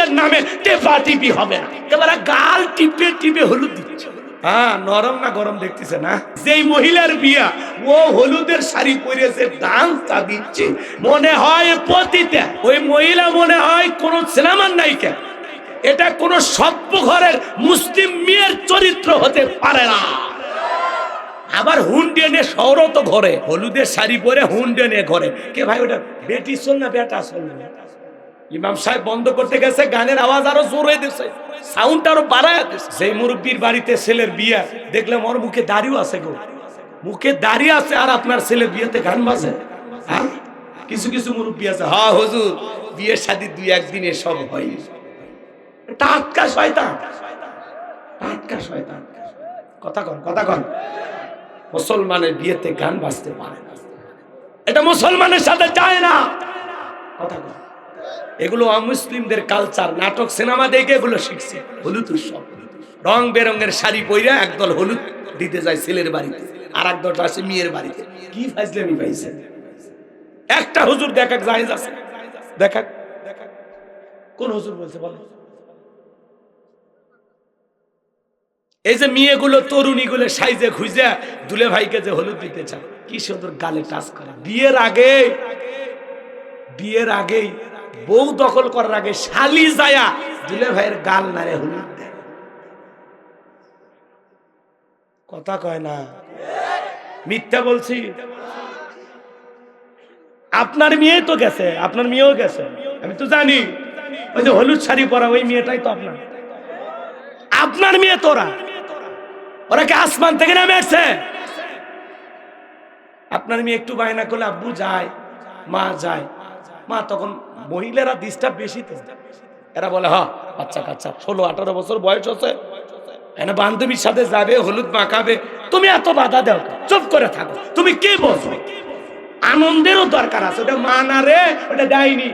হলুদের নামে টেপা টিপি হবে না। এবারে গাল টিপে টিপে হলুদ দিচ্ছে। হ্যাঁ নরম না গরম দেখতেছে না? যেই মহিলার বিয়া ও হলুদের শাড়ি পরেছে ডান্সটা দিচ্ছে মনে হয় পতিতা। ওই মহিলা মনে হয় কোন সিনেমার নায়িকা। এটা কোন সভ্য ঘরের মুসলিম মেয়ের চরিত্র হতে পারে না। আবার হুন্ডে নিয়ে শহরও তো ঘরে হলুদের শাড়ি পরে হুন্ডে নিয়ে ঘরে। কে ভাই ওটা বেটি শোন না বেটা শোন না। ইমাম সাহেব বন্ধ করতে গেছে, গানের আওয়াজ আরও জোর হয়ে দিছে সাউন্ড আরও বাড়ায় দিছে সেই মুরব্বীর বাড়িতে ছেলের বিয়া, দেখলাম ওর মুখে দাড়িও আছে গো। মুখে দাড়ি আছে আর আপনার ছেলে বিয়েতে গান বাজে? কিছু কিছু মুরব্বী আছে হ্যাঁ হুজুর বিয়ের শাদি দুই একদিনে সব হয়। টাটকা শয়তান টাটকা শয়তান। কথা কন কথা কন। মুসলমানের বিয়েতে গান বাজতে পারে না। এটা মুসলমানের সাথে যায় না। কথা কন। এগুলো অমুসলিমদের কালচার নাটক সিনেমা দেখে এগুলো শিখছে। হলুদ উৎসব। রং বেরঙের শাড়ি পইরা একদল হলুদ দিতে যায় ছেলের বাড়িতে আর এক দলটা আছে মেয়ের বাড়িতে। কি ফাইজলামি পাইছে? একটা হুজুর দেখা জায়েজ আছে? দেখা কোন হুজুর বলছে বলো এই যে মেয়েগুলো, তরুণীগুলো সাইজে খুঁজে দুলে ভাইকে যে হলুদ দিতে চায় কি সুন্দর গালে টাচ করে? বিয়ের আগে বিয়ের আগেই বউ দখল করার আগে শালি যায়া দুলে ভাইয়ের গাল নারে হলুদ কথা কয় না? মিথ্যা বলছি। আপনার মেয়ে তো গেছে, আপনার মেয়েও গেছে, আমি তো জানি। ওই যে হলুদ শাড়ি পরা, ওই মেয়েটাই তো আপনার। আপনার মেয়ে তোরা, ওরা কি আসমান থেকে নেমে এসছে? আপনার মেয়ে একটু বায়না করলে আব্বু যায়, মা যায়। মা, তখন মহিলারা ডিস্টার্ব বেশি তো। এরা বলে হ বাচ্চা কাচ্চা, ষোলো, আঠারো বছর বয়স হচ্ছে। বান্ধবীর সাথে যাবে, হলুদ মাখাবে। তুমি এত বাধা চুপ করে থাকো। তুমি কে আনন্দেরও দরকার আছে। ওটা মা না রে, ওটা দেয়নি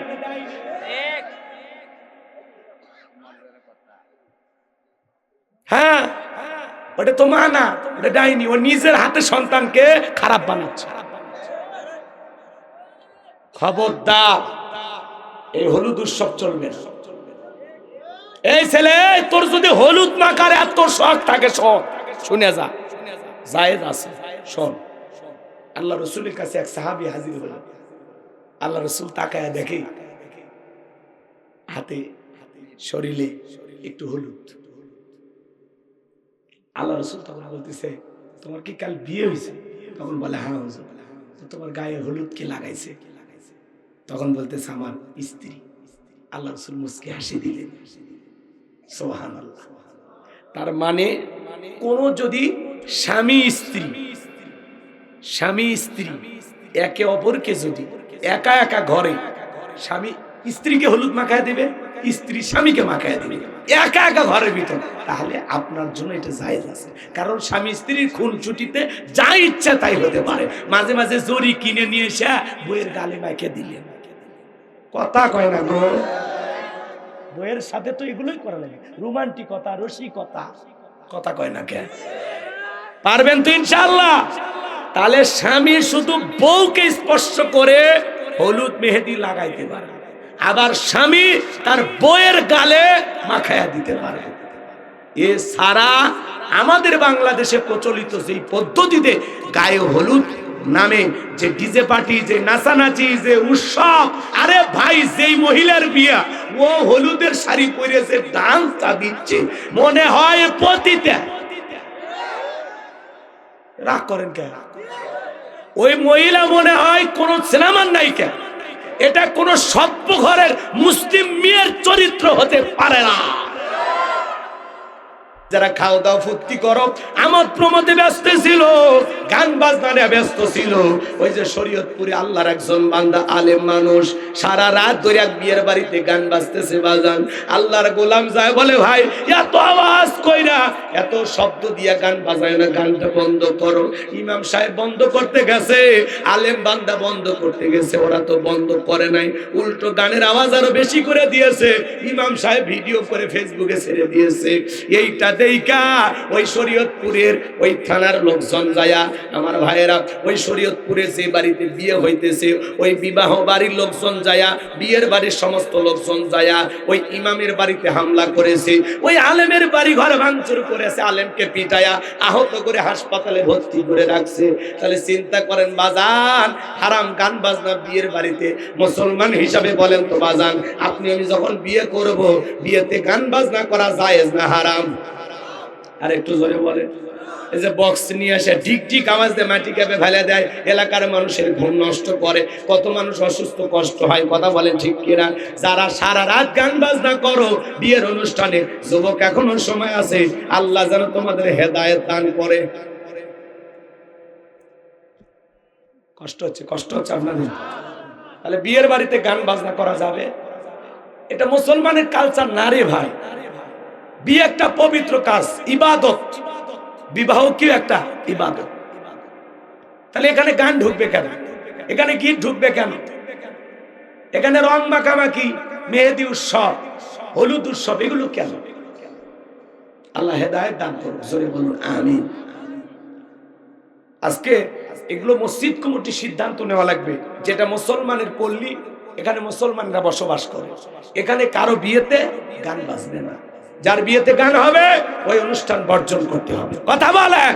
হ্যাঁ ওটা তো মা না, ওটা ডাইনি। ও নিজের হাতে সন্তানকে খারাপ বানাচ্ছে। খবরদার। এই হলুদ উৎসব চলবে এই ছেলে, তোর যদি হলুদ মাখার এত শখ থাকে, শখ। শুনে যা। জায়েজ আছে, শোন। আল্লাহ রসুলের কাছে এক সাহাবি হাজির হলো। আল্লাহ রসুল তাকায় দেখে, হাতে, শরীরে একটু হলুদ। আল্লাহ রসুল তখন বলতেছে, তোমার কি কাল বিয়ে হয়েছে? তখন বলে হ্যাঁ তোমার গায়ে হলুদ কে লাগাইছে? তখন বলতেছে আমার স্ত্রী। আল্লাহ রসুল মুসকে হাসি দিলেন। সোহান আল্লাহ তার মানে কোন যদি স্বামী স্ত্রী স্বামী স্ত্রী একে অপরকে যদি একা একা ঘরে স্বামী স্ত্রীকে হলুদ মাখায় দেবে, স্ত্রী স্বামীকে মাখায় দেবে, একা একা ঘরের ভিতর, তাহলে আপনার জন্য এটা জায়েজ আছে। কারণ স্বামী স্ত্রীর খুন ছুটিতে যা ইচ্ছা তাই হতে পারে। মাঝে মাঝে জরি কিনে নিয়ে এসে বইয়ের গালে মাখে দিলেন। কথা কয় না গো। বইয়ের সাথে তো এগুলোই করা লাগে। রোমান্টিকতা রসিকতা। কথা কয় না কে? পারবেন তো ইনশাল্লাহ তাহলে স্বামী শুধু বউকে স্পর্শ করে হলুদ মেহেদি লাগাইতে পারে। আবার স্বামী তার বইয়ের গালে মাখায়া দিতে পারে। এ সারা আমাদের বাংলাদেশে প্রচলিত যেই পদ্ধতিতে গায়ে হলুদ নামে যে ডিজে পার্টি, যে নাচানাচি, যে উৎসব, আরে ভাই, যেই মহিলার বিয়া, ও হলুদের শাড়ি পরেছে ডান্সটা দিচ্ছে, মনে হয় পতিতা। রাগ করেন কে? ওই মহিলা মনে হয় কোন সিনেমার নায়িকা। এটা কোন সভ্য ঘরের মুসলিম মেয়ের চরিত্র হতে পারে যারা খাও দাও, ফুর্তি করো। আমোদ প্রমোদে ব্যস্ত ছিল, গান বাজনারে ব্যস্ত ছিল। ওই যে শরীয়তপুরে আল্লাহর একজন বান্দা আলেম মানুষ, সারা রাত ধরে এক বিয়ের বাড়িতে গান বাজতেছে, বাজান। আল্লাহর গোলাম যায় বলে, ভাই, এত আওয়াজ কইরা, এত শব্দ দিয়া গান বাজায় না, গানটা বন্ধ করো। ইমাম সাহেব বন্ধ করতে গেছে, আলেম বান্দা বন্ধ করতে গেছে, ওরা তো বন্ধ করে নাই। উল্টো গানের আওয়াজ আরও বেশি করে দিয়েছে। ইমাম সাহেব ভিডিও করে ফেসবুকে ছেড়ে দিয়েছে। এইটা দেইকা, ওই শরীয়তপুরের ওই থানার লোকজন যায়া আমার ভাইয়েরা, ওই শরীয়তপুরে যে বাড়িতে বিয়ে হইতেছে, ওই বিবাহ বাড়ির লোকজন যায়া, বিয়ের বাড়ির সমস্ত লোকজন যায়া ওই ইমামের বাড়িতে হামলা করেছে। ওই আলেমের বাড়ি ঘর ভাঙচুর করেছে, আলেমকে পিটায়া আহত করে হাসপাতালে ভর্তি করে রাখছে। তাহলে চিন্তা করেন, বাজান, হারাম গান বাজনা বিয়ের বাড়িতে মুসলমান হিসাবে বলেন তো, বাজান, আপনি আমি যখন বিয়ে করব, বিয়েতে গান বাজনা করা জায়েজ না হারাম? আর একটু জোরে বলেন এই যে বক্স নিয়ে আসে ঠিক ঠিক আওয়াজ দিয়ে, মাটি কেঁপে ফেলে দেয়। এলাকার মানুষের ঘুম নষ্ট করে। কত মানুষ অসুস্থ, কষ্ট হয়, কথা বলেন ঠিক কিনা? যারা সারা রাত গান বাজনা করো, বিয়ের অনুষ্ঠানে যুবক এখনও সময় আছে। আল্লাহ যেন তোমাদের হেদায়েত দান করে। কষ্ট হচ্ছে কষ্ট হচ্ছে আপনাদের? তাহলে বিয়ের বাড়িতে গান বাজনা করা যাবে? এটা মুসলমানের কালচার না রে ভাই? বিয়ে একটা পবিত্র কাজ, ইবাদত। বিবাহ কি একটা? ইবাদত। তাহলে এখানে গান ঢুকবে কেন? এখানে গীত ঢুকবে কেন? এখানে রং মাখামাখি, মেহেদি উৎসব, হলুদ উৎসব, এগুলো কেন? আল্লাহ হেদায়ত দান করুন বলুন আমি আজকে এগুলো মসজিদ কমিটি সিদ্ধান্ত নেওয়া লাগবে, যেটা মুসলমানের পল্লী, এখানে মুসলমানরা বসবাস করে। এখানে কারও বিয়েতে গান বাজবে না। যার বিয়েতে গান হবে, ওই অনুষ্ঠান বর্জন করতে হবে। কথা বলেন।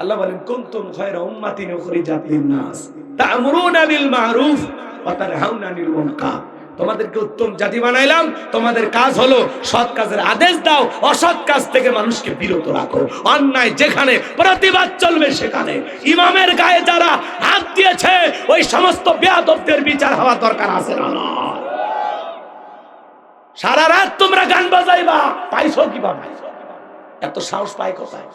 আল্লাহ বলেন, কুনতুম খায়রা উম্মাতিন উখরিজাত লিন-নাস, তা'মুরুনা বিল মা'রুফ ওয়া তানহাউনা আনিল মুনকার তোমাদেরকে উত্তম জাতি বানাইলাম, তোমাদের কাজ হলো সৎ কাজের আদেশ দাও, অসৎ কাজ থেকে মানুষকে বিরত রাখো। অন্যায় যেখানে, প্রতিবাদ চলবে সেখানে। ইমামের গায়ে যারা হাত দিয়েছে, ওই সমস্ত বেয়াদবদের বিচার হওয়া দরকার আছে না? সারা রাত তোমরা গান বাজাইবা, পাইছো কীভাবে এত সাহস পাই কোথায়?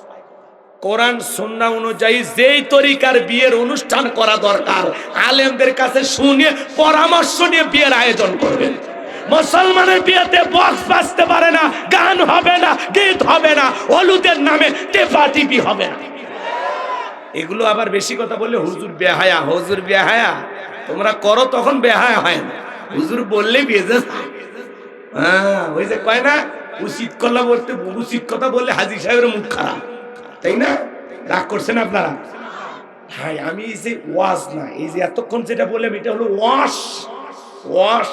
কোরআন, সুন্না অনুযায়ী যেই তরিকার বিয়ের অনুষ্ঠান করা দরকার, আলেমদের কাছে শুনে পরামর্শ নিয়ে বিয়ের আয়োজন করবেন মুসলমানের বিয়েতে বক্স বাজতে পারে না, গান হবে না, গীত হবে না, হলুদের নামে টেপা টিপি হবে না। এগুলো আবার বেশি কথা বললে হুজুর বেহায়া হুজুর বেহায়া, তোমরা করো তখন বেহায়া হয় না। হুজুর বললে বিয়ে যায়। হ্যাঁ ওই যে কয় না? উচিত কথা বলতে উচিত কথা বললে হাজির সাহেবের মুখ খারাপ। তাই না? রাগ করছেন আপনারা? হ্যাঁ আমি যে ওয়াশ না, এই যে এতক্ষণ যেটা বললাম, এটা হলো ওয়াশ। ওয়াশ।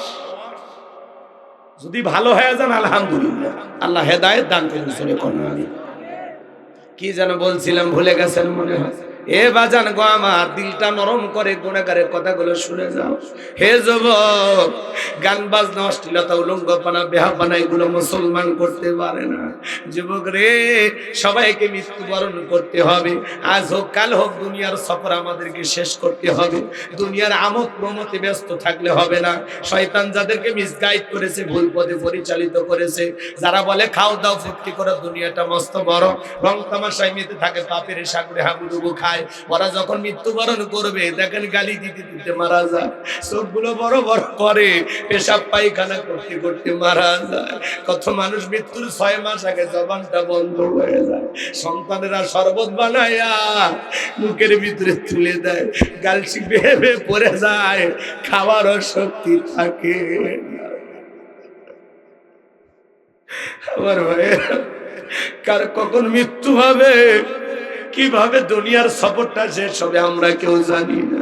যদি ভালো হয়ে যান, আলহামদুলিল্লাহ। আল্লাহ হেদায়েত দান করুন কি যেন বলছিলাম, ভুলে গেছেন মনে হয়? এ বাজান গো আমার, দিলটা নরম করে গুণাগারের কথাগুলো শুনে যাও। হে যুবক, গান বাজনা, অশ্লীলতা, উলঙ্গপনা, বেহাপানা, এগুলো মুসলমান করতে পারে না। যুবক রে, সবাইকে মৃত্যুবরণ করতে হবে। আজ হোক, কাল হোক, দুনিয়ার সফর আমাদেরকে শেষ করতে হবে। দুনিয়ার আমোদ প্রমোতে ব্যস্ত থাকলে হবে না। শয়তান যাদেরকে মিসগাইড করেছে, ভুল পথে পরিচালিত করেছে, যারা বলে, খাও দাও ফুটকি করে, দুনিয়াটা মস্ত বড়। রং তামাশায় মেতে থাকে পাপের সাগরে হাবুডুবু খায়। ওরা যখন মৃত্যুবরণ করবে, দেখেন গালি দিতে দিতে মারা যায়। চোখগুলো বড় বড় করে, পেশাব পায়খানা করতে করতে মারা যায়। কত মানুষ মৃত্যুর ছয় মাস আগে জবানটা বন্ধ হয়ে যায়। সন্তানেরা শরবত বানায়া মুখের ভিতরে তুলে দেয়। গালসি বেয়ে পড়ে যায়, খাওয়ারও শক্তি থাকে। আমার ভাইয়ের, কার কখন মৃত্যু হবে? কীভাবে দুনিয়ার সফরটা শেষ হবে আমরা কেউ জানি না।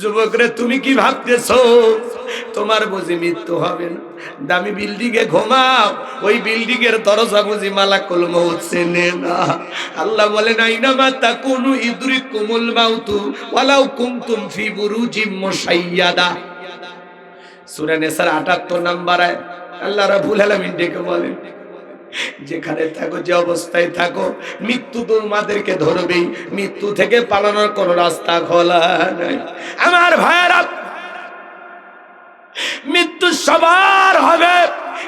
যুবকরে, তুমি কি ভাবতেছ? তোমার বুঝি মৃত্যু হবে না। দামি বিল্ডিং এ ঘুমাও, ওই বিল্ডিং এর দরজা বুঝি মালাকুল মৌত চেনে না। আল্লাহ বলে নাই না মাতা কোন ইদুরি কুমুল মাউতু ওয়ালাউ কুমতুম ফি বুরুজিম মুশাইয়াদা। সূরা নেসার 78 নাম্বার আয়াত। আল্লাহ রাব্বুল আলামিন ডেকে বলেন যেখানে থাকো, যে অবস্থায় থাকো, মৃত্যু তোমাদেরকে ধরবেই। মৃত্যু থেকে পালানোর কোন রাস্তা খোলা নাই। আমার ভাইয়েরা, মৃত্যু সবার হবে।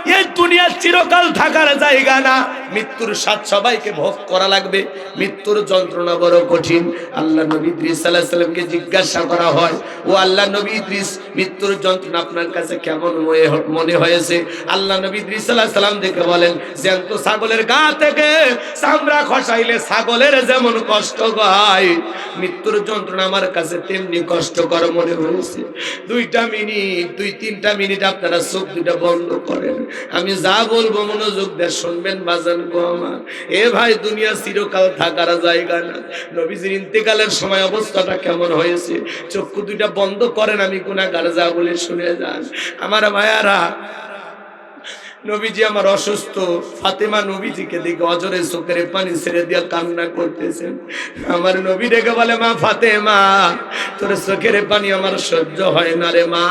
এই দুনিয়া চিরকাল থাকার জায়গা না। মৃত্যুর স্বাদ সবাইকে ভোগ করা লাগবে। মৃত্যুর যন্ত্রণা বড় কঠিন। আল্লাহ নবী ইদ্রিস আলাইহিস সালামকে জিজ্ঞাসা করা হয়, ও আল্লাহ নবী ইদ্রিস, মৃত্যুর যন্ত্রণা আপনার কাছে কেমন মনে- হয়েছে? আল্লাহ নবী ইদ্রিস আলাইহিস সালাম দেখে বলেন জ্যান্ত ছাগলের গা থেকে চামড়া খসাইলে ছাগলের যেমন কষ্ট হয়। মৃত্যুর যন্ত্রণা আমার কাছে তেমনি কষ্টকর মনে হয়েছে। দুইটা মিনিট, দুই তিনটা মিনিট আপনারা চোখ দুইটা বন্ধ করেন। আমি যা বলব মনোযোগ দিয়ে শুনবেন বাজান গো আমার। এ ভাই, দুনিয়া চিরকাল থাকার জায়গা না। নবীজির ইন্তেকালের সময় অবস্থাটা কেমন হয়েছে? চক্ষু দুইটা বন্ধ করেন, আমি গুনাহগার যা বলে শুনে যান। আমার ভাইয়ারা নবীজি আমার অসুস্থ। ফাতেমা নবীজিকে দেখে অজরে চোখের পানি ছেড়ে দিয়ে কান্না করতেছেন। আমার নবী ডেকে বলে, মা ফাতেমা, তোর চোখের পানি আমার সহ্য হয় না রে মা।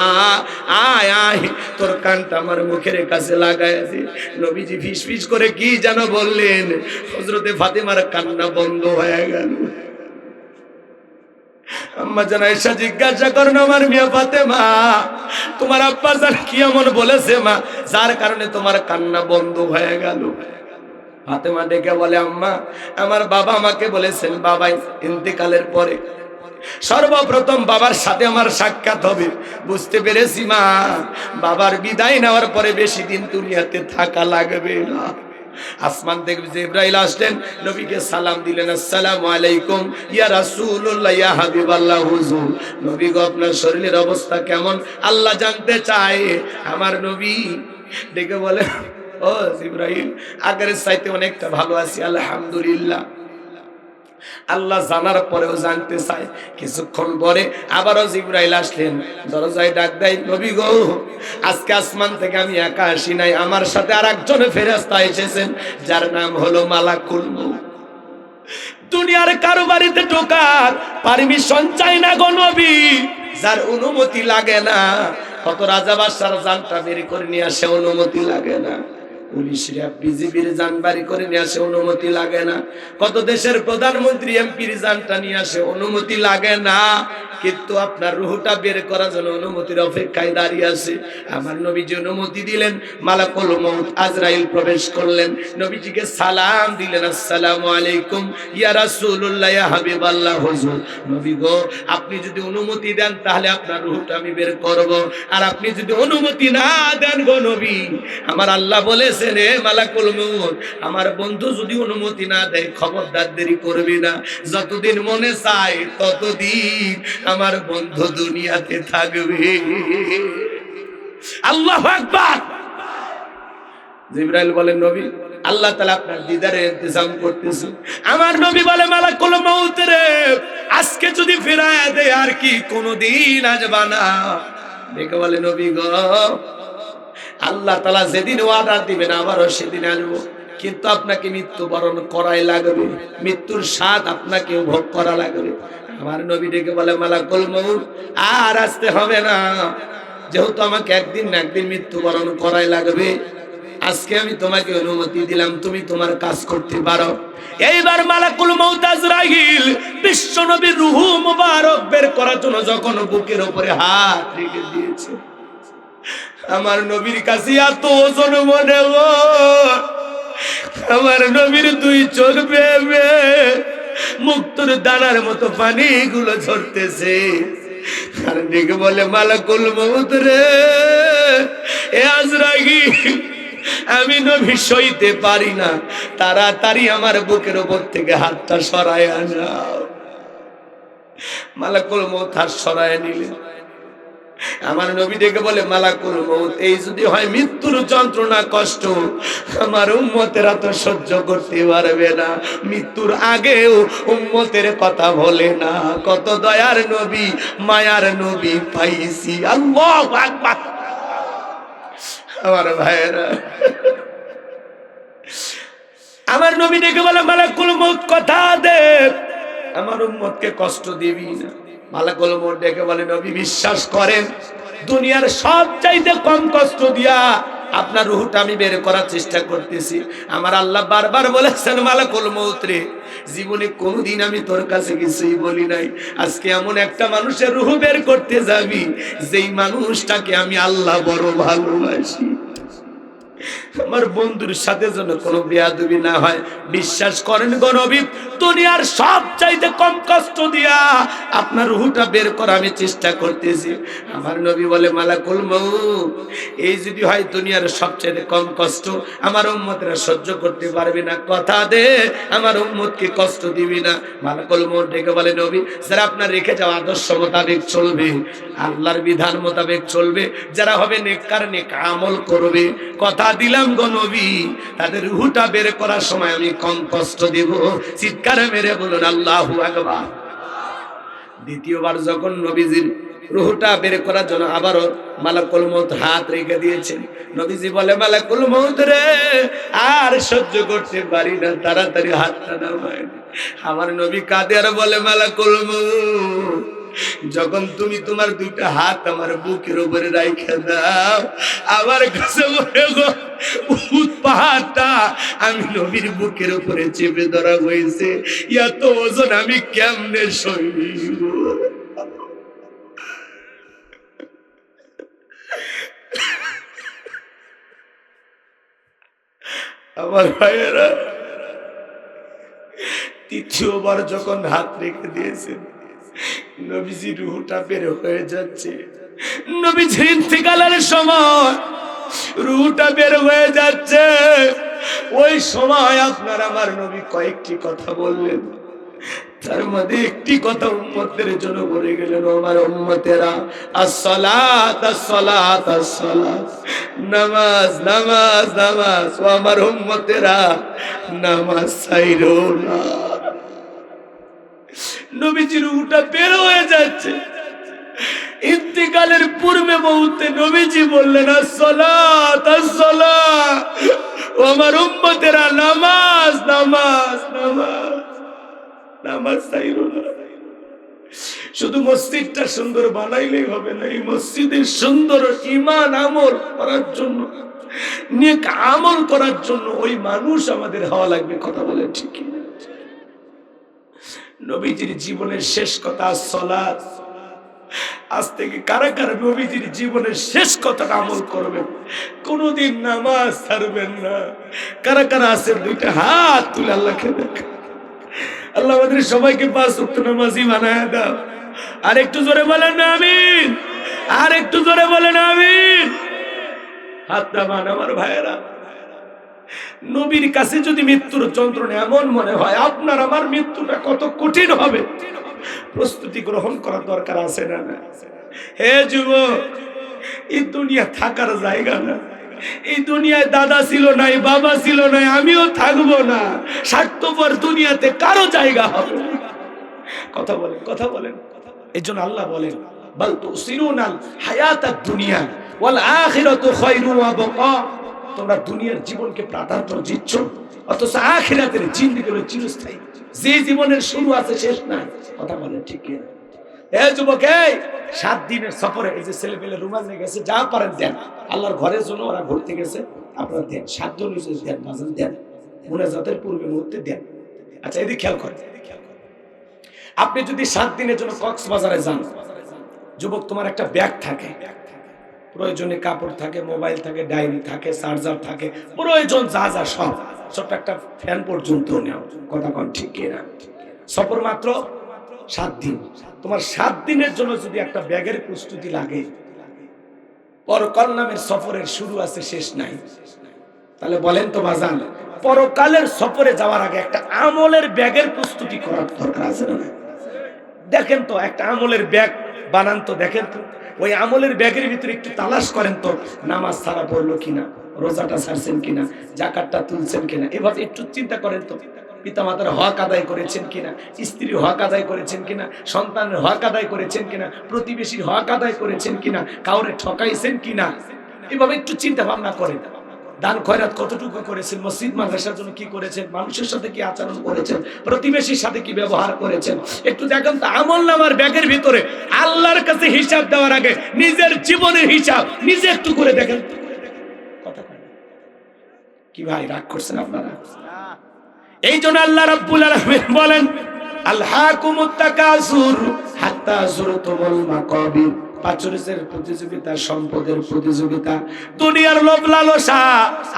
আয় আয়, তোর কানটা আমার মুখের কাছে লাগাইছে নবীজি ফিস ফিস করে কি যেন বললেন। হজরতে ফাতেমার কান্না বন্ধ হয়ে গেল। আমার বাবা বলেছেন বাবাই ইন্তেকালের পরে সর্বপ্রথম বাবার সাথে আমার সাক্ষাৎ হবে। বুঝতে পেরেছি মা, বাবার বিদায় নেওয়ার পরে বেশি দিন দুনিয়াতে থাকা লাগবে না। আসমান থেকে জিব্রাইল আসলেন, নবীকে সালাম দিলেন, আসসালামু আলাইকুম, ইয়া রাসূলুল্লাহ, ইয়া হাবিবাল্লাহ, হুজুর। নবী গো, আপনার শরীরের অবস্থা কেমন? আল্লাহ জানতে চায়, আমার নবী। ডেকে বলে, ও জিব্রাইল, আগের চাইতে অনেকটা ভালো আছি, আলহামদুলিল্লাহ। আল্লাহ জানার পরেও জানতে চায়। কিছুক্ষণ পরে আবারও জিব্রাইল আসলেন। দরজায় ডাক দেয়, নবী গো, আজকে আসমান থেকে আমি একা আসি নাই। আমার সাথে আর একজন ফেরেস্তা এসেছেন, যার নাম হলো মালাকুল মউত। দুনিয়ার কারও বাড়িতে ঢোকার পারমিশন চাই না গো নবী। যার অনুমতি লাগে না কত রাজা বাদশার জানটা বের করে নিয়ে আসে অনুমতি লাগে না। পুলিশরা বিজিবির যান বাড়ি করে নিয়ে আসে, অনুমতি লাগে না। কত দেশের প্রধানমন্ত্রী এমপির যানটা নিয়ে আসে, অনুমতি লাগে না। কিন্তু আপনার রুহটা বের করার জন্য অনুমতির অপেক্ষায় দাঁড়িয়ে আছে। আমার নবীজি অনুমতি দিলেন, মালাকুল মউত আজরাইল প্রবেশ করলেন। নবীজিকে সালাম দিলেন, আসসালামু আলাইকুম, ইয়া রাসূলুল্লাহ, ইয়া হাবিবাল্লাহ, হুজুর। নবী গো, আপনি যদি অনুমতি দেন, তাহলে আপনার রুহটা আমি বের করব। আর আপনি যদি অনুমতি না দেন গো নবী, আমার আল্লাহ বলেছেন হে মালাকুল মউত, আমার বন্ধু যদি অনুমতি না দেয়, খবরদার দেরি করবি না। যতদিন মনে চায়, ততদিন আমার বন্ধু দুনিয়াতে থাকবে। আল্লাহ আকবার। জিব্রাইল বলেন নবী, আল্লাহ তাআলা আপনার দিদারে ইন্তজাম করতেছে। আমার নবী বলে, মালাকুল মউত রে, আজকে যদি ফিরায় দেয়, আর কি কোনোদিন আসবা না? দেখে বলে, নবী গো, আল্লাহ তাআলা যেদিন অর্ডার দিবেন, আবারও সেদিন আসব। কিন্তু আপনাকে মৃত্যুবরণ করাই লাগবে। মৃত্যুর স্বাদ আপনাকে ভোগ করা লাগবে। আমার নবী ডেকে বলে, মালাকুল মউত, আর আসতে হবে না। যেহেতু আমাকে একদিন না একদিন মৃত্যুবরণ করাই লাগবে, আজকে আমি তোমাকে অনুমতি দিলাম, তুমি তোমার কাজ করতে পারো। এইবার মালাকুল মউত আজরাইল বিশ্ব নবীর রুহু মুবারক বের করার জন্য যখন বুকের উপরে হাত রেখে দিয়েছে, আমার নবীর কাছে এত ওজন মনে আমার নবীর দুই চোখ বেয়ে মুক্তর দানার মতো পানি গুলো ঝরতেছে। আর ডেকে বলে, মালাকুল মৌত রে, এ আজরাগি আমি নবী সইতে পারি না। তাড়াতাড়ি আমার বুকের উপর থেকে হাতটা সরায় আনা। মালাকুল মৌত হাত সরায় নিলেন। আমার নবী ডেকে বলে, মালাকুল মৌত এই যদি হয় মৃত্যুর যন্ত্রণা, কষ্ট, আমার উম্মতেরা তো সহ্য করতে পারবে না। মৃত্যুর আগেও উম্মতের কথা বলে না। কত দয়ার নবী, মায়ার নবী পাইছি। আল্লাহ আকবার। আমার ভাইয়েরা, আমার নবী ডেকে বলে, মালাকুল মৌত কথা দে। আমার উম্মতকে কষ্ট দিবি না। মালাকুল মৌত ডেকে বলে, নবী, বিশ্বাস করেন, দুনিয়ার সব চাইতে কম কষ্ট দিয়া আপনার রুহটা আমি বের করার চেষ্টা করতেছি। আমার আল্লাহ বারবার বলেছেন, মালাকুল মৌত রে, জীবনে কোনোদিন আমি তোর কাছে কিছুই বলি নাই। আজকে এমন একটা মানুষের রুহ বের করতে যাবি, যেই মানুষটাকে আমি আল্লাহ বড় ভালোবাসি। আমার বন্ধুর সাথে যেন কোনো বেয়াদবি না হয়। বিশ্বাস করেন গণবী দুনিয়ার সব চাইতে কম কষ্ট দিয়া আপনার রুহুটা বের করা আমি চেষ্টা করতেছি। আমার নবী বলে, মালাকুল মৌ এই যদি হয় দুনিয়ার সবচাইতে কম কষ্ট, আমার উম্মতরা সহ্য করতে পারবে না। কথা দে, আমার উম্মতকে কষ্ট দিবি না। মালাকুল মৌ ডেকে বলে, নবী, যারা আপনার রেখে যাওয়া আদর্শ মোতাবেক চলবে, আল্লাহর বিধান মোতাবেক চলবে, যারা হবে নেককার, নেক আমল করবে। কথা দিলাম গো নবী। তাদের রুহুটা বের করার সময় আমি কম কষ্ট দেব। চিৎকারে মেরে বলুন, আল্লাহু আকবার। দ্বিতীয়বার যখন নবীজির রুহুটা বের করার জন্য আবারও মালাকুল মৌত হাত রেখে দিয়েছেন। নবীজি বলে, মালাকুল মৌত রে, আর সহ্য করতে পারি না, তাড়াতাড়ি হাতটা নামায় আমার নবী কাঁদে আর বলে, মালাকুল মৌত যখন তুমি তোমার দুইটা হাত আমার বুকের উপরে রাইখে দাও, আমার কাছে মনে গো আমি নবীর বুকের উপরে চেপে ধরা হয়েছে। এত ওজন আমি কেমনে সইব? আমার ভাইয়েরা, তৃতীয়বার যখন হাত রেখে দিয়েছেন নবীজি রুহুটা বের হয়ে যাচ্ছে। নবীজি ইন্তেকালের সময় রুহুটা বের হয়ে যাচ্ছে। ওই সময় আপনার আমার নবী কয়েকটি কথা বললেন। তার মধ্যে একটি কথা উম্মতের জন্য বলে গেলেন আমার উম্মতেরা, আসসালাত আসসালাত আসসালাত। নামাজ নামাজ নামাজ। ও আমার উম্মতেরা, নামাজ ছাইরো না। নবীজির উটা বের হয়ে যাচ্ছে। ইন্তিকালের পূর্বে মুহূর্তে নবীজি বললেন আমার উম্মতেরা, নামাজ নামাজ নামাজ নামাজ শুধু মসজিদটা সুন্দর বানাইলেই হবে না, এই মসজিদের সুন্দর ইমান আমল করার জন্য আমল করার জন্য ওই মানুষ আমাদের হওয়া লাগবে, কথা বলে ঠিকই নবীজির জীবনের শেষ কথা সলাৎ। আজ থেকে কারা কারা নবীজির জীবনের শেষ কথাটা আমল করবেন? কোনদিন নামাজ ছাড়বেন না। কারা কারা আছেন দুইটা হাত তুলে আল্লাহকে দেখা আল্লাহ আমাদের সবাইকে পাঁচ উক্ত নামাজি বানায় দাও। আর একটু জোরে বলেন না, আমিন। আর একটু জোরে বলেন আমিন। হাত নামান, আমার ভাইয়েরা। নবীর কাছে যদি মৃত্যুর যন্ত্রণা এমন মনে হয়, আপনার আমার মৃত্যুটা কত কঠিন হবে? প্রস্তুতি গ্রহণ করার দরকার আছে না না? হে যুব এই দুনিয়া থাকার জায়গা না। এই দুনিয়ায় দাদা ছিল নাই, বাবা ছিল নাই, আমিও থাকব না। স্বার্থপর দুনিয়াতে কারও জায়গা হবে কথা বলেন কথা বলেন। এই জন্য আল্লাহ বলেন, বল তো সিরুনাল হায়াতাত দুনিয়া, ওয়াল আখিরাতু খায়রু ওয়া বাকা। তোমরা দুনিয়ার জীবনকে প্রাধান্য দিচ্ছ, অথচ আখিরাতের জিন্দেগি হলো চিরস্থায়ী। যে জীবনের শুরু আছে, শেষ নাই। কথা বলেন ঠিক আল্লাহর ঘরের জন্য ওরা ঘুরতে গেছে। পূর্বে মুহূর্তে দেন। আচ্ছা এদিকে খেয়াল আপনি যদি সাত দিনের জন্য কক্সবাজারে যান, যুবক, তোমার একটা ব্যাগ থাকে। প্রয়োজনে কাপড় থাকে, মোবাইল থাকে ডায়েরি থাকে, চার্জার থাকে, প্রয়োজন যা যা সব। ছোট্ট একটা ফ্যান পর্যন্ত নেও। কথা কন ঠিক না সফর মাত্র সাত দিন। তোমার সাত দিনের জন্য যদি একটা ব্যাগের প্রস্তুতি লাগে, পরকাল নামের সফরের শুরু আছে, শেষ নাই। তাহলে বলেন তো বাজান, পরকালের সফরে যাওয়ার আগে একটা আমলের ব্যাগের প্রস্তুতি করার দরকার আছে না দেখেন তো, একটা আমলের ব্যাগ বানান তো, দেখেন তো। ওই আমলের ব্যাগের ভিতরে একটু তালাশ করেন তো, নামাজ ছাড়া পড়ল কিনা, রোজাটা ছাড়ছেন কিনা, জাকাতটা তুলছেন কিনা এবার একটু চিন্তা করেন তো, পিতামাতার হক আদায় করেছেন কিনা, স্ত্রীর হক আদায় করেছেন কিনা, সন্তানের হক আদায় করেছেন কিনা, প্রতিবেশীর হক আদায় করেছেন কিনা, কাউরে ঠকাইছেন কিনা, এভাবে একটু চিন্তা ভাবনা করেন। দান খয়রাত কতটুকু করেছেন? মসজিদ, মাদ্রাসার জন্য কি করেছেন? মানুষের সাথে কি আচরণ করেছেন? প্রতিবেশীর সাথে কি ব্যবহার করেছেন? একটু দেখেন তো, আমল নামার ব্যাগের ভিতরে আল্লাহর কাছে হিসাব দেওয়ার আগে নিজের জীবনের হিসাব নিজে একটু করে দেখেন। কি ভাই, রাগ করছেন আপনারা? এই জন্য আল্লাহ রাব্বুল আলামিন বলেন আল্লাহকুমুত তাকাসুর হাত্তা যুরতুমুল মাকাবির। পাচরিসের প্রতিযোগিতা, সম্পদের প্রতিযোগিতা। দুনিয়ার লোভ লালসা।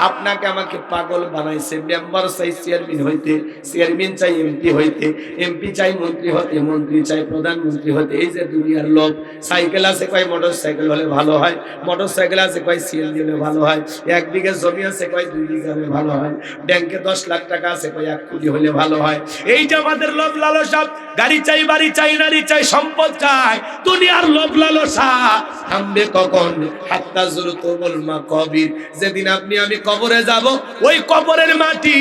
আপনাকে আমাকে পাগল বানাইছে, মেম্বার চাই চেয়ারম্যান হইতে, চেয়ারম্যান চাই এমপি হইতে, এমপি চাই মন্ত্রী হতে, মন্ত্রী চাই প্রধানমন্ত্রী হতে, এই যে দুনিয়ার লোভ। সাইকেল আছে কয় মোটর সাইকেল হলে ভালো হয়। মোটর সাইকেল আছে কয় সিএল দিলে ভালো হয়। এক বিঘা জমি আছে কয়, দুই বিঘা হলে ভালো হয়। ব্যাংকে দশ লাখ টাকা আছে কয়, এক কোটি হলে ভালো হয়। এইটা আমাদের লোভ লালসা, গাড়ি চাই, বাড়ি চাই, নারী চাই, সম্পদ চাই, দুনিয়ার লোভ লালসা। লালসা থামবে কখন? হাত্তা যেদিন আপনি, আমি কবরে যাব, ওই কবরের মাটি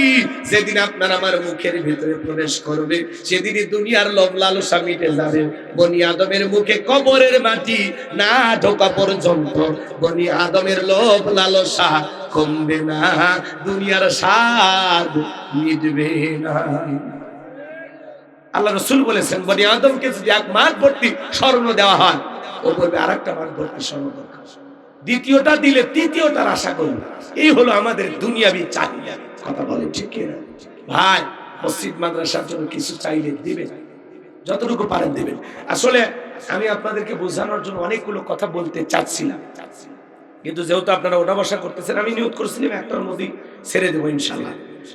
যেদিন আপনার আমার মুখের ভিতরে প্রবেশ করবে, সেদিনই দুনিয়ার লোভ লালসা মিটে যাবে। বনি আদমের মুখে কবরের মাটি, না ঢোকা পর্যন্ত বনি আদমের লালসা কমবে না। দুনিয়ার স্বাদ মিটবে না। আল্লাহ রসুল বলেছেন, বনি আদমকে যদি এক মাঠ ভর্তি স্বর্ণ দেওয়া হয় ও বলবে আর একটা দরকার দ্বিতীয়টা দিলে তৃতীয়টার আশা করবে এই হলো আমাদের দুনিয়াবি চাহিদা। কথা বলে ঠিক ভাই, মসজিদ, মাদ্রাসার জন্য কিছু চাইলে দিবেন। যতটুকু পারেন দেবেন। আসলে আমি আপনাদেরকে বোঝানোর জন্য অনেকগুলো কথা বলতে চাচ্ছিলাম। কিন্তু যেহেতু আপনারা ওটা বসা করতেছেন, আমি নিয়োগ করছিলাম একটার মধ্যেই ছেড়ে দেবো ইনশাল্লাহ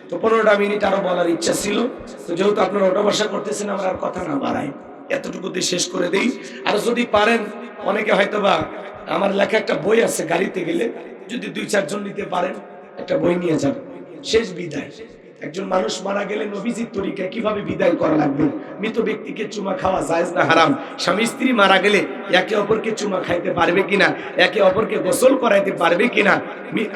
তো পনেরোটা মিনিট আরও বলার ইচ্ছা ছিল। তো যেহেতু আপনারা ওটা বসা করতেছেন, আমরা আর কথা না বাড়াই এতটুকুতে শেষ করে দেই। আর যদি পারেন, অনেকে হয়তো বা আমার লেখা একটা বই আছে গাড়িতে গেলে, যদি দুই চারজন নিতে পারেন, একটা বই নিয়ে যাবেন শেষ বিদায়। একজন মানুষ মারা গেলে নবীজির তরিকায় কীভাবে বিদায় করা লাগবে? মৃত ব্যক্তিকে চুমা খাওয়া জায়েজ না, হারাম। স্বামী স্ত্রী মারা গেলে একে অপরকে চুমা খাইতে পারবে কিনা? একে অপরকে গোসল করাইতে পারবে কিনা?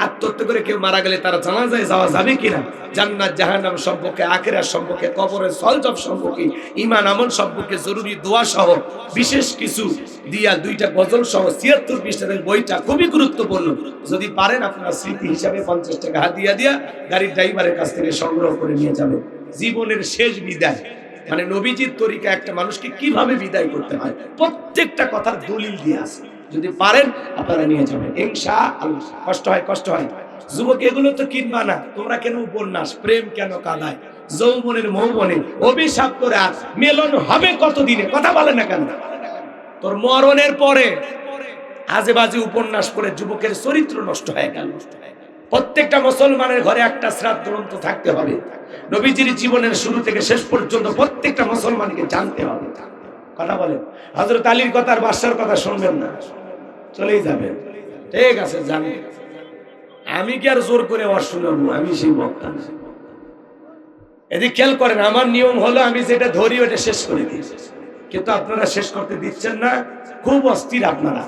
আত্মহত্যা করে কেউ মারা গেলে তারা জানাজায় যাওয়া যাবে কিনা? জান্নাত, জাহান্নাম সম্পর্কে আখেরার সম্পর্কে, কবরের সলজব সম্পর্কে ইমান আমল সম্পর্কে জরুরি দোয়া সহ বিশেষ কিছু দিয়া দুইটা গজল সহ ছিয়াত্তর পৃষ্ঠাদের বইটা খুবই গুরুত্বপূর্ণ। যদি পারেন আপনারা স্মৃতি হিসাবে পঞ্চাশ টাকা হাত দিয়া দিয়া গাড়ির ড্রাইভারের কাছ থেকে সংগ্রহ করে নিয়ে যাবেন জীবনের শেষ বিদায়। মানে নবীজির তরিকা একটা মানুষকে কীভাবে বিদায় করতে হয়, প্রত্যেকটা কথার দলিল দিয়ে আছে যদি পারেন, আপনারা নিয়ে যাবেন। আল্লাহ কষ্ট হয় কষ্ট হয়। যুবক, এগুলো তো কিনবা না। তোমরা কেন উপন্যাস? প্রেম কেন কাদায়? যৌবনের মৌবনে অভিশাপ করে আর মেলন হবে কতদিনে? কথা বলে না কেন? তোর মরণের পরে আজে বাজে উপন্যাস পড়ে যুবকের চরিত্র নষ্ট হয়ে গেল। প্রত্যেকটা মুসলমানের ঘরে একটা শ্রাদ্ধ গ্রন্থ থাকতে হবে। নবীজির জীবনের শুরু থেকে শেষ পর্যন্ত প্রত্যেকটা মুসলমানকে জানতে হবে। কথা বলেন। হজরত আলীর কথা আর বাদশার কথা শুনবেন না। চলেই যাবেন। ঠিক আছে জানি আমি কি আর জোর করে ওর শুনাবো? আমি সেই বক্তা। এদিকে খেয়াল করেন, আমার নিয়ম হলো আমি যেটা ধরি ওটা শেষ করে দিই। কিন্তু আপনারা শেষ করতে দিচ্ছেন না। খুব অস্থির আপনারা।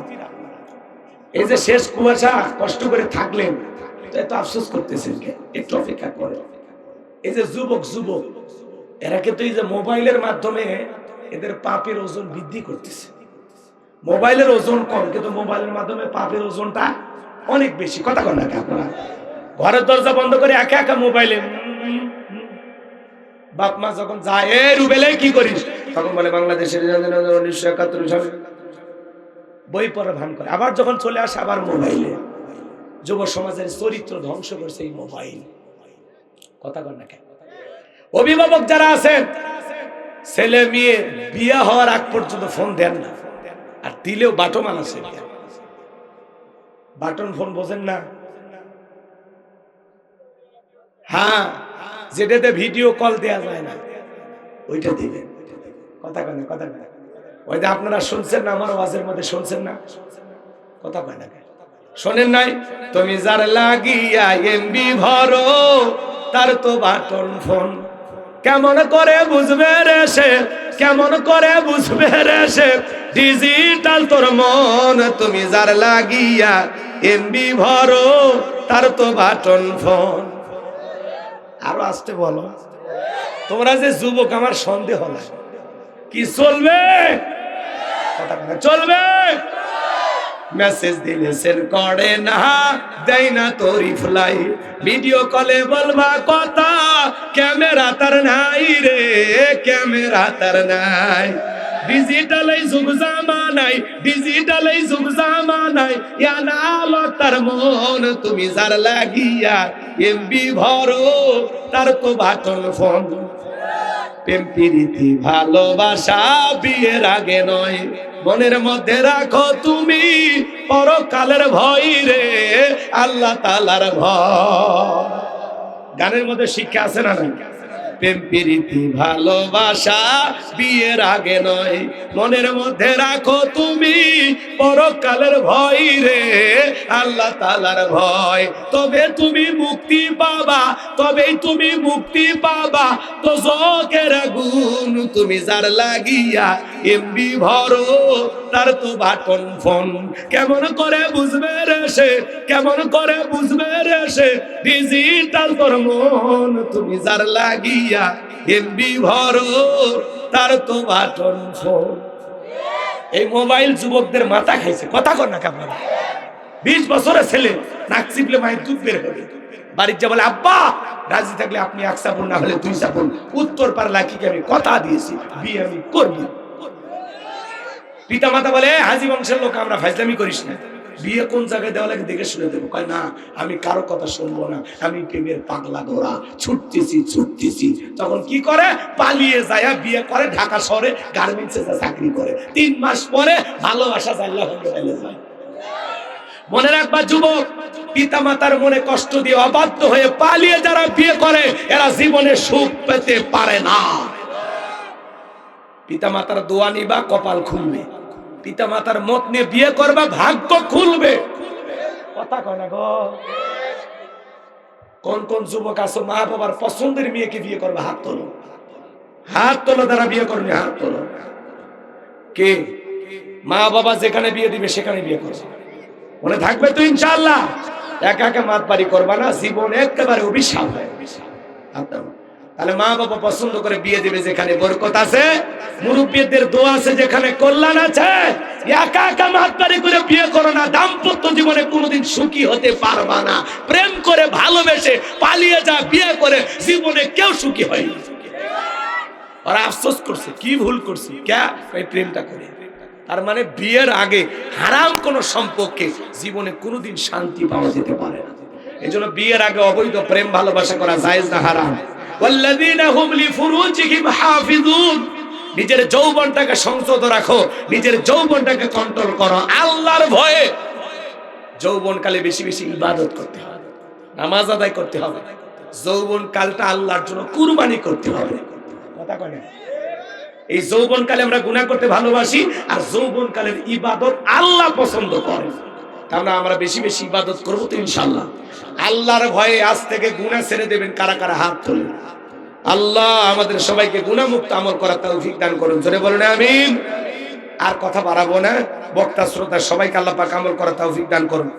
এই যে শেষ কুয়াশা, কষ্ট করে থাকলেন। এত আফসোস করতেছেন একটু অপেক্ষা করে এই যে যুবক যুবক, এরা কিন্তু এই যে মোবাইলের মাধ্যমে এদের পাপের ওজন বৃদ্ধি করতেছে। মোবাইলের ওজন কম, কিন্তু মোবাইলের মাধ্যমে পাপের ওজনটা অনেক বেশি। কথা কন না আপনারা? ঘরের দরজা বন্ধ করে একা একা মোবাইলে বাপ মা যখন যায় রুবেলে কি করিস? তখন বলে, বাংলাদেশের উনিশশো একাত্তর সালে বই পড়া ভান করে। আবার যখন চলে আসে, আবার মোবাইলে। যুব সমাজের চরিত্র ধ্বংস করছে এই মোবাইল কথা কর না কেন? অভিভাবক যারা আছেন, ছেলে মেয়ে, বিয়ে হওয়ার আগ পর্যন্ত ফোন দেন না। আর দিলেও বাটমান আছে। বাটন ফোন বোঝেন না। হ্যাঁ যেটাতে ভিডিও কল দেয়া যায় না, ওইটা দিবেন। কথা কয় না, কথা কয় না। ওই যে আপনারা শুনছেন না, আমার ওয়াজের মধ্যে শুনছেন না? কথা কয় না কেন? শোনেন নাই? তুমি যার লাগিয়া এমবি ভরো তার তো বাটন ফোন। কেমন করে বুঝবে রে সে? কেমন করে বুঝবে রে সে? ডিজিটাল তোর মন, তুমি যার লাগিয়া এমবি ভরো তার তো বাটন ফোন। আরও আসতে বলো। তোমরা যে যুবক, আমার সন্দেহ না কি চলবে? চলবে? মেসেজ দিলে সেন্ড করে না। দেয় না তো রিপ্লাই ভিডিও কলে বলবা কথা ক্যামেরা তার নাই রে ক্যামেরা তার নাই। ডিজিটাল এই যুগ জামানাই ডিজিটাল এই যুগ জামানাই ইয়ানালো তার মন তুমি যার লাগিয়া এমবি ভরো, তার তো বাটন ফোন। প্রেম প্রীতি ভালোবাসা বিয়ের আগে নয়। মনের মধ্যে রাখো তুমি পরকালের ভয় রে, আল্লাহ তালার ভয়। গানের মধ্যে শিক্ষা আছে না নাই? প্রেম, প্রীতি, ভালোবাসা বিয়ের আগে নয়। মনের মধ্যে রাখো তুমি পরকালের ভয় রে, আল্লাহ তালার ভয়। তবে তুমি মুক্তি পাবা, তবেই তুমি মুক্তি পাবা। তো জকের গুণ তুমি যার লাগিয়া এমবি ভরো, তার তো বাটন ফোন। কেমন করে বুঝবে রে সে, কেমন করে বুঝবে রে সে ডিজিটাল তোর মন তুমি যার লাগিয়া এমবি ভরো তার তো বাটন এই মোবাইল যুবকদের মাথা খাইছে। কথা কর না কেমন বিশ বছরের ছেলে, নাক চিপলে মায়ের দুধ বের হবে বাড়ির যা বলে, আব্বা, রাজি থাকলে আপনি এক সাপুন না হলে দুই সাপুন উত্তর পার লাখিকে আমি কথা দিয়েছি, বিয়ে আমি করব। পিতা মাতা বলে হাজি বংশের লোক, আমরা ফাইজলামি করিস না। বিয়ে কোন জায়গায় দেওয়া লাগে দেখে শুনে দেবো। কয়, না, আমি কারও কথা শুনব না। আমি প্রেমের পাগলা ঘোড়া। ছুটতেছি ছুটতেছি। তখন কি করে? পালিয়ে যায় বিয়ে করে ঢাকা শহরে, গার্মেন্টসে চাকরি করে। তিন মাস পরে ভালোবাসা জানলা ভেঙে ফেলে যায়। মনে রাখবা, যুবক পিতা মাতার মনে কষ্ট দিয়ে অবাধ্য হয়ে পালিয়ে যারা বিয়ে করে, এরা জীবনে সুখ পেতে পারে না। পিতা মাতার দোয়া নিবা, কপাল খুলবে। পিতা মাতার মত নিয়ে বিয়ে করবা, ভাগ্য খুলবে। কথা কয় না গো। কোন কোন যুবক আছো, মা বাবার পছন্দের মেয়েকে বিয়ে করবে, হাত তোলো। হাত তোলো তারা বিয়ে করবে হাত তোলো। কে? মা বাবা যেখানে বিয়ে দিবে, সেখানে বিয়ে করবে। মনে থাকবে তো ইনশাআল্লাহ? একা একা মাত বাড়ি করবা না, জীবন একেবারে অভিশাপ হয় দাও। তাহলে মা বাবা পছন্দ করে বিয়ে দিবে যেখানে বরকত আছে, মুরব্বীদের দোয়া আছে যেখানে কল্যাণ আছে। একা একা মাতবাড়ি করে বিয়ে করো না, দাম্পত্য জীবনে কোনোদিন সুখী হতে পারবা না। প্রেম করে ভালোবেসে পালিয়ে যা, বিয়ে করে জীবনে কেউ সুখী হয়নি ওরা আফসোস করছে, কি ভুল করছে? কে? এই প্রেমটা করে। তার মানে বিয়ের আগে হারাম কোন সম্পর্কে জীবনে কোনোদিন শান্তি পাওয়া যেতে পারে না। এই বিয়ের আগে অবৈধ প্রেম ভালোবাসা করা জায়েজ না, হারাম। ওয়াল্লাযীনা হুম লিফুরুজিহিম হাফিজুন নিজের যৌবনটাকে সংযত রাখো, নিজের যৌবনটাকে কন্ট্রোল করো। আল্লাহর ভয়ে যৌবনকালে বেশি বেশি ইবাদত করতে হবে, নামাজ আদায় করতে হবে যৌবন কালটা আল্লাহর জন্য কুরবানি করতে হবে। কথা কয়? এই যৌবন কালে আমরা গুনাহ করতে ভালোবাসি, আর যৌবন কালের ইবাদত আল্লাহ পছন্দ করে আমরা আমরা বেশি বেশি ইবাদত করব তো ইনশাল্লাহ আল্লাহর ভয়ে আজ থেকে গুণা ছেড়ে দেবেন, কারা কারা হাত তোলেন। আল্লাহ আমাদের সবাইকে গুণামুক্ত আমল করার তৌফিক দান করুন, জোরে বলুন আমি আর কথা বাড়াবো না, বক্তা, শ্রোতা সবাইকে আল্লাহ পাক আমল করার তৌফিক দান করুন।